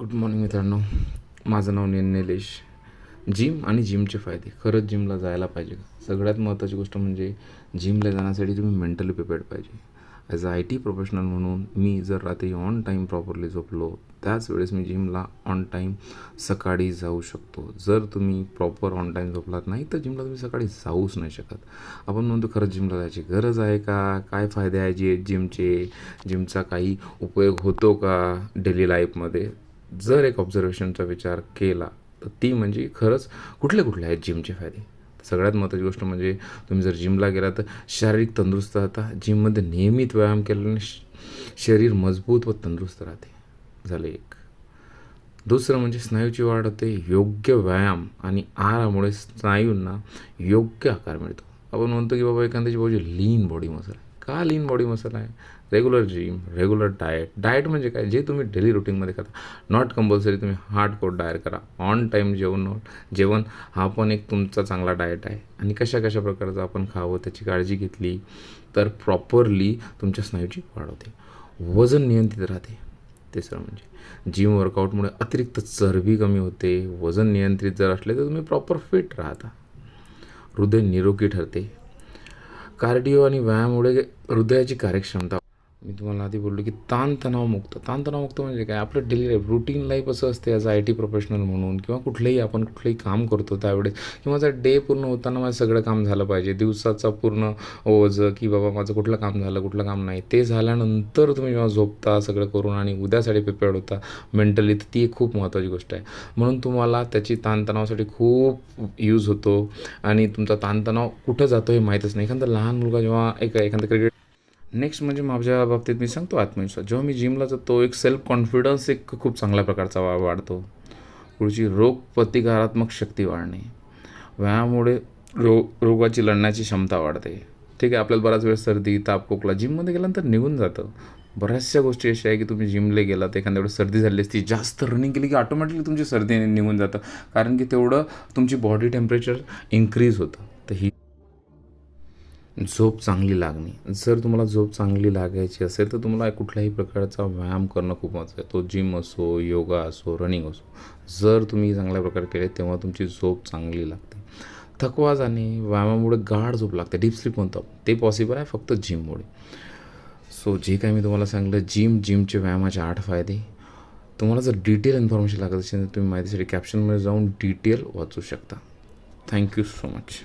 Good morning मित्रांनो. माझं नाव ने निलेश. जिम आणि जिमचे फायदे. खरंच जिमला जायला पाहिजे. का सगळ्यात महत्त्वाची गोष्ट म्हणजे जिमला जाण्यासाठी तुम्ही मेंटली प्रिपेअर्ड पाहिजे. As a I T professional म्हणून मी जर रात्री ऑन टाईम प्रॉपरली झोपलो त्याच वेळेस मी जिमला ऑन टाईम सकाळी जाऊ शकतो. जर तुम्ही प्रॉपर ऑन टाईम झोपलात नाही तर जिमला तुम्ही सकाळी जाऊच नाही शकत. आपण म्हणतो खरंच जिमला जायची गरज आहे का? काय फायदे आहे जे जिमचे? जिमचा काही उपयोग होतो का डेली लाईफमध्ये जर एक ऑब्झर्वेशनचा विचार केला तर ती म्हणजे खरंच कुठले कुठले आहेत जिमचे फायदे? सगळ्यात महत्त्वाची गोष्ट म्हणजे तुम्ही जर जिमला गेला तर शारीरिक तंदुरुस्त राहता जिममध्ये नियमित व्यायाम केल्याने श- शरीर मजबूत व तंदुरुस्त राहते. झालं एक. दुसरं म्हणजे स्नायूची वाढ होते योग्य व्यायाम आणि आहारामुळे स्नायूंना योग्य आकार मिळतो. आपण म्हणतो की बाबा एखाद्याची बाजू लीन बॉडी मसल आहे. का लीन बॉडी मसल आहे? Regular gym regular diet diet म्हणजे काय? जे तुम्ही डेली रुटीनमध्ये करता. नॉट कंपल्सरी तुम्ही हार्ड कोड डायट करा. ऑन टाईम जेवण जेवण हा पण एक तुमचा चांगला डाएट आहे. आणि कशा कशा प्रकारचं आपण खावं त्याची काळजी घेतली तर प्रॉपरली तुमच्या स्नायूची वाढ होते. वजन नियंत्रित राहते. तिसरं म्हणजे जिम वर्कआउटमुळे अतिरिक्त चरबी कमी होते. वजन नियंत्रित जर असले तर तुम्ही प्रॉपर फिट राहता. हृदय निरोगी ठरते. कार्डिओ आणि व्यायामामुळे हृदयाची कार्यक्षमता मी तुम्हाला आधी बोललो की ताणतणावमुक्त. ताणतणावमुक्त म्हणजे काय? आपलं डेली लाईफ रुटीन लाईफ असं असते ॲज आय टी प्रोफेशनल म्हणून किंवा कुठलंही आपण कुठलंही काम करतो त्यावेळेस. किंवा माझा डे पूर्ण होताना माझं सगळं काम झालं पाहिजे. दिवसाचा पूर्ण ओझ की बाबा माझं कुठलं काम झालं कुठलं काम नाही. ते झाल्यानंतर तुम्ही जेव्हा झोपता सगळं करून आणि उद्यासाठी प्रिपेअर्ड होता मेंटली तर ती एक खूप महत्त्वाची गोष्ट आहे. म्हणून तुम्हाला त्याची ताणतणावासाठी खूप यूज होतो आणि तुमचा ताणतणाव कुठं जातो हे माहीतच नाही. एखादा लहान मुलगा जेव्हा एक एखादा क्रिकेट नेक्स्ट म्हणजे माझ्या बाबतीत मी सांगतो आत्मविश्वास. जेव्हा मी जिमला जातो एक सेल्फ कॉन्फिडन्स एक खूप चांगल्या प्रकारचा वा वाढतो. पुढची रोग प्रतिकारात्मक शक्ती वाढणे. व्यायामामुळे रो रोगाची लढण्याची क्षमता वाढते. ठीक आहे आपल्याला बराच वेळ सर्दी ताप खोकला जिममध्ये गेल्यानंतर निघून जातं. बऱ्याचशा गोष्टी अशा आहे की तुम्ही जिमला गेलात एखाद्या वेळेस सर्दी झाली असती जास्त रनिंग केली की ऑटोमॅटिकली तुमची सर्दी निघून जातं. कारण की तेवढं तुमची बॉडी टेम्परेचर इन्क्रीज होतं. तर ही झोप चांगली लागणे. जर तुम्हाला झोप चांगली लागायची असेल तर तुम्हाला कुठल्याही प्रकारचा व्यायाम करणं खूप महत्त्वाचं आहे. तो जिम असो योगा असो रनिंग असो. जर तुम्ही चांगल्या प्रकारे केले तेव्हा तुमची झोप चांगली लागते. थकवा जाणे व्यायामामुळे गाढ झोप लागते. डीप स्लीप म्हणतो. ते पॉसिबल आहे फक्त जिममुळे सो जे काही मी तुम्हाला सांगितलं जिम जिमचे व्यायामाचे आठ फायदे. तुम्हाला जर डिटेल इन्फॉर्मेशन लागत असेल तर तुम्ही माहितीसाठी कॅप्शनमध्ये जाऊन डिटेल वाचू शकता. Thank you so much